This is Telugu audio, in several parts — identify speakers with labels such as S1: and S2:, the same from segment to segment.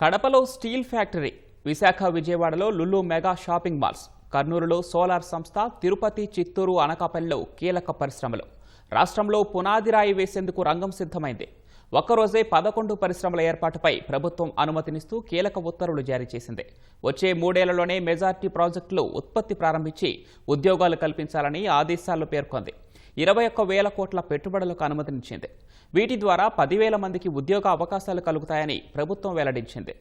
S1: కడపలో స్టీల్ ఫ్యాక్టరీ విశాఖ విజయవాడలో లుల్లు మెగా షాపింగ్ మాల్స్ కర్నూలులో సోలార్ సంస్థ తిరుపతి చిత్తూరు అనకాపల్లిలో కీలక పరిశ్రమలు. రాష్ట్రంలో పునాది రాయి వేసేందుకు రంగం సిద్ధమైంది. ఒక్కరోజే పదకొండు పరిశ్రమల ఏర్పాటుపై ప్రభుత్వం అనుమతినిస్తూ కీలక ఉత్తర్వులు జారీ చేసింది. వచ్చే మూడేళ్ళలోనే మెజార్టీ ప్రాజెక్టులు ఉత్పత్తి ప్రారంభించి ఉద్యోగాలు కల్పించాలని ఆదేశాల్లో పేర్కొంది. ఇరవై ఒక్క వేల కోట్ల పెట్టుబడులకు అనుమతినిచ్చింది. వీటి ద్వారా పదివేల మందికి ఉద్యోగ అవకాశాలు కలుగుతాయని ప్రభుత్వం వెల్లడించింది.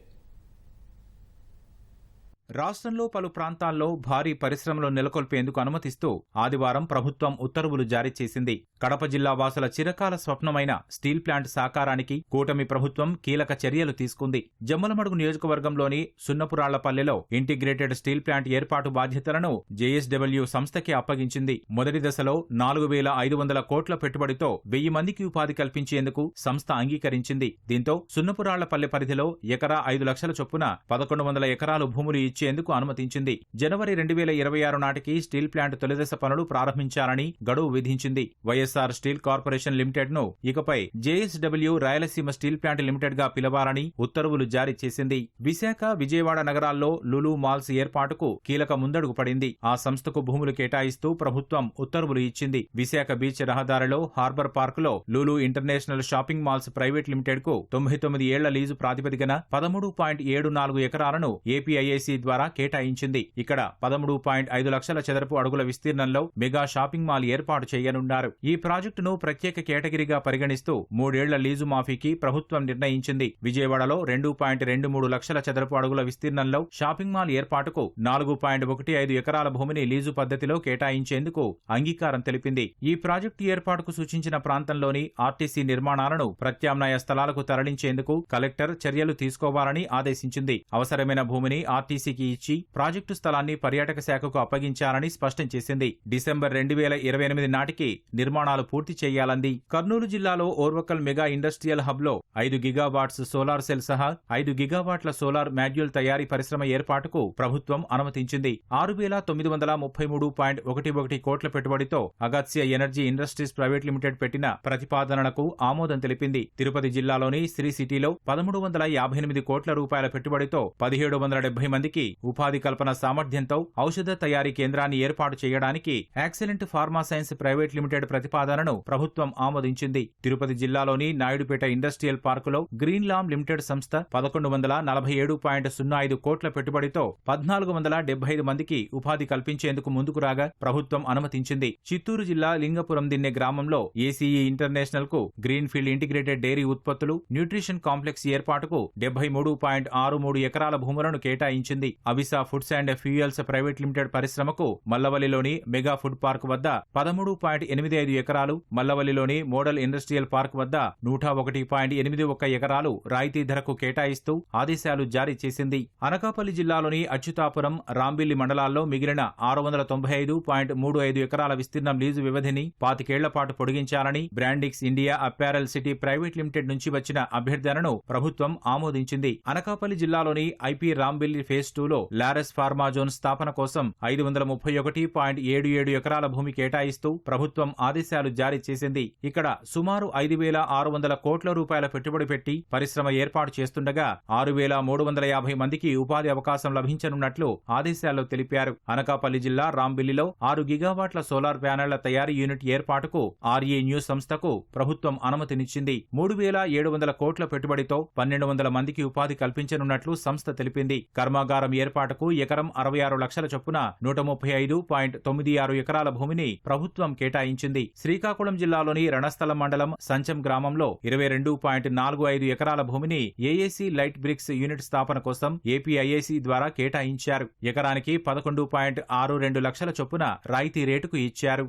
S2: రాష్ట్రంలో పలు ప్రాంతాల్లో భారీ పరిశ్రమలు నెలకొల్పేందుకు అనుమతిస్తూ ఆదివారం ప్రభుత్వం ఉత్తర్వులు జారీ చేసింది. కడప జిల్లా వాసుల చిరకాల స్వప్నమైన స్టీల్ ప్లాంట్ సాకారానికి కూటమి ప్రభుత్వం కీలక చర్యలు తీసుకుంది. జమ్మలమడుగు నియోజకవర్గంలోని సున్నపురాళ్ళపల్లెలో ఇంటిగ్రేటెడ్ స్టీల్ ప్లాంట్ ఏర్పాటు బాధ్యతలను జేఎస్డబ్ల్యూ సంస్థకి అప్పగించింది. మొదటి దశలో నాలుగు వేల ఐదు వందల కోట్ల పెట్టుబడితో వెయ్యి మందికి ఉపాధి కల్పించేందుకు సంస్థ అంగీకరించింది. దీంతో సున్నపురాళ్ళపల్లె పరిధిలో ఎకరా ఐదు లక్షల చొప్పున పదకొండు వందల ఎకరాలు భూములు ఇచ్చేందుకు అనుమతించింది. జనవరి రెండు వేల ఇరవై ఆరు నాటికి స్టీల్ ప్లాంట్ తొలిదశ పనులు ప్రారంభించాలని గడువు విధించింది. వైఎస్ఆర్ స్టీల్ కార్పొరేషన్ లిమిటెడ్ను ఇకపై జేఎస్డబ్ల్యూ రాయలసీమ స్టీల్ ప్లాంట్ లిమిటెడ్గా పిలవాలని ఉత్తర్వులు జారీ చేసింది. విశాఖ విజయవాడ నగరాల్లో లులు మాల్స్ ఏర్పాటుకు కీలక ముందడుగు పడింది. ఆ సంస్థకు భూములు కేటాయిస్తూ ప్రభుత్వం ఉత్తర్వులు ఇచ్చింది. విశాఖ బీచ్ రహదారిలో హార్బర్ పార్కులో Lulu international shopping malls private లిమిటెడ్కు తొంభై తొమ్మిది ఏళ్ళ లీజు ప్రాతిపదికన పదమూడు పాయింట్ ఏడు నాలుగు ఎకరాలను ఏపీఐఏసీ ద్వారా కేటాయించింది. ఇక్కడ పదమూడు పాయింట్ ఐదు లక్షల చదరపు అడుగుల విస్తీర్ణంలో మెగా షాపింగ్ మాల్ ఏర్పాటు చేయనున్నారు. ఈ ప్రాజెక్టును ప్రత్యేక కేటగిరీగా పరిగణిస్తూ మూడేళ్ళ లీజు మాఫీకి ప్రభుత్వం నిర్ణయించింది. విజయవాడలో రెండు పాయింట్ రెండు మూడు లక్షల చదరపు అడుగుల విస్తీర్ణంలో షాపింగ్ మాల్ ఏర్పాటుకు నాలుగు పాయింట్ ఒకటి ఐదు ఎకరాల భూమిని లీజు పద్ధతిలో కేటాయించేందుకు అంగీకారం తెలిపింది. ఈ ప్రాజెక్టు ఏర్పాటుకు సూచించిన ప్రాంతంలోని ఆర్టీసీ నిర్మాణాలను ప్రత్యామ్నాయ స్థలాలకు తరలించేందుకు కలెక్టర్ చర్యలు తీసుకోవాలని ఆదేశించింది. అవసరమైన భూమిని ఆర్టీసీ కంపెనీకి ఇచ్చి ప్రాజెక్టు స్థలాన్ని పర్యాటక శాఖకు అప్పగించాలని స్పష్టం చేసింది. డిసెంబర్ రెండు వేల ఇరవై ఎనిమిది నాటికి నిర్మాణాలు పూర్తి చేయాలంది. కర్నూలు జిల్లాలో ఓర్వకల్ మెగా ఇండస్ట్రియల్ హబ్లో ఐదు గిగావాట్స్ సోలార్ సెల్ సహా ఐదు గిగావాట్ల సోలార్ మాడ్యూల్ తయారీ పరిశ్రమ ఏర్పాటుకు ప్రభుత్వం అనుమతించింది. ఆరు వేల తొమ్మిది వందల ముప్పై మూడు పాయింట్ ఒకటి ఒకటి కోట్ల పెట్టుబడితో Agatya energy industries private limited పెట్టిన ప్రతిపాదనలకు ఆమోదం తెలిపింది. తిరుపతి జిల్లాలోని శ్రీ సిటీలో పదమూడు వందల యాభై ఎనిమిది కోట్ల రూపాయల పెట్టుబడితో పదిహేడు వందల డెబ్బై మందికి ఉపాధి కల్పన సామర్థ్యంతో ఔషధ తయారీ కేంద్రాన్ని ఏర్పాటు చేయడానికి excellent pharma science private limited ప్రతిపాదనను ప్రభుత్వం ఆమోదించింది. తిరుపతి జిల్లాలోని నాయుడుపేట ఇండస్ట్రియల్ పార్కులో గ్రీన్ లామ్ లిమిటెడ్ సంస్థ పదకొండు వందల నలభై ఏడు పాయింట్ సున్నా ఐదు కోట్ల పెట్టుబడితో పద్నాలుగు వందల డెబ్బై ఐదు మందికి ఉపాధి కల్పించేందుకు ముందుకు రాగా ప్రభుత్వం అనుమతించింది. చిత్తూరు జిల్లా లింగపురం దిన్నె గ్రామంలో ఏసీఈ ఇంటర్నేషనల్కు గ్రీన్ ఫీల్డ్ ఇంటిగ్రేటెడ్ డైరీ ఉత్పత్తులు న్యూట్రిషన్ కాంప్లెక్స్ ఏర్పాటుకు డెబ్బై మూడు పాయింట్ ఆరు మూడు ఎకరాల భూములను కేటాయించింది. Avisa foods and fuels private limited పరిశ్రమకు మల్లవల్లిలోని మెగా ఫుడ్ పార్క్ వద్ద పదమూడు పాయింట్ ఎనిమిది ఐదు ఎకరాలు మల్లవల్లిలోని మోడల్ ఇండస్ట్రియల్ పార్క్ వద్ద నూట ఒకటి పాయింట్ ఎనిమిది ఒక్క ఎకరాలు రాయితీ ధరకు కేటాయిస్తూ ఆదేశాలు జారీ చేసింది. అనకాపల్లి జిల్లాలోని అచ్యుతాపురం రాంబిల్లి మండలాల్లో మిగిలిన ఆరు వందల తొంభై ఐదు పాయింట్ మూడు ఐదు ఎకరాల విస్తీర్ణం లీజు వ్యవధిని పాతికేళ్ళ పాటు పొడిగించాలని Brandix India apparel city private limited నుంచి వచ్చిన అభ్యర్థనను ప్రభుత్వం ఆమోదించింది. అనకాపల్లి జిల్లాలోని ఐపీ రాంబిల్లి ఫేజ్ టూలో లారెస్ ఫార్మాజోన్ స్థాపన కోసం ఐదు వందల ముప్పై ఒకటి పాయింట్ ఏడు ఏడు ఎకరాల భూమి కేటాయిస్తూ ప్రభుత్వం ఆదేశాలు జారీ చేసింది. ఇక్కడ సుమారు ఐదు వేల ఆరు వందల కోట్ల రూపాయల పెట్టుబడి పెట్టి పరిశ్రమ ఏర్పాటు చేస్తుండగా ఆరు వేల మూడు వందల యాభై మందికి ఉపాధి అవకాశం లభించనున్నట్లు ఆదేశాల్లో తెలిపారు. అనకాపల్లి జిల్లా రాంబిల్లిలో ఆరు గిగావాట్ల సోలార్ ప్యానెళ్ళ తయారీ యూనిట్ ఏర్పాటుకు ఆర్ఏ న్యూస్ సంస్థకు ప్రభుత్వం అనుమతినిచ్చింది. మూడు వేల ఏడు వందల కోట్ల పెట్టుబడితో పన్నెండు వందల మందికి ఉపాధి కల్పించనున్నట్లు సంస్థ తెలిపింది. కర్మాగారం ఏర్పాటుకు ఎకరం అరవై ఆరు లక్షల చొప్పున నూట ముప్పై ఐదు పాయింట్ తొమ్మిది ఆరు ఎకరాల భూమిని ప్రభుత్వం కేటాయించింది. శ్రీకాకుళం జిల్లాలోని రణస్థలం మండలం సంచం గ్రామంలో ఇరవై రెండు పాయింట్ నాలుగు ఐదు ఎకరాల భూమిని ఏఏసీ లైట్ బ్రిక్స్ యూనిట్ స్థాపన కోసం ఏపీఐఏసీ ద్వారా కేటాయించారు. ఎకరానికి పదకొండు పాయింట్ ఆరు రెండు లక్షల చొప్పున రాయితీ రేటుకు ఇచ్చారు.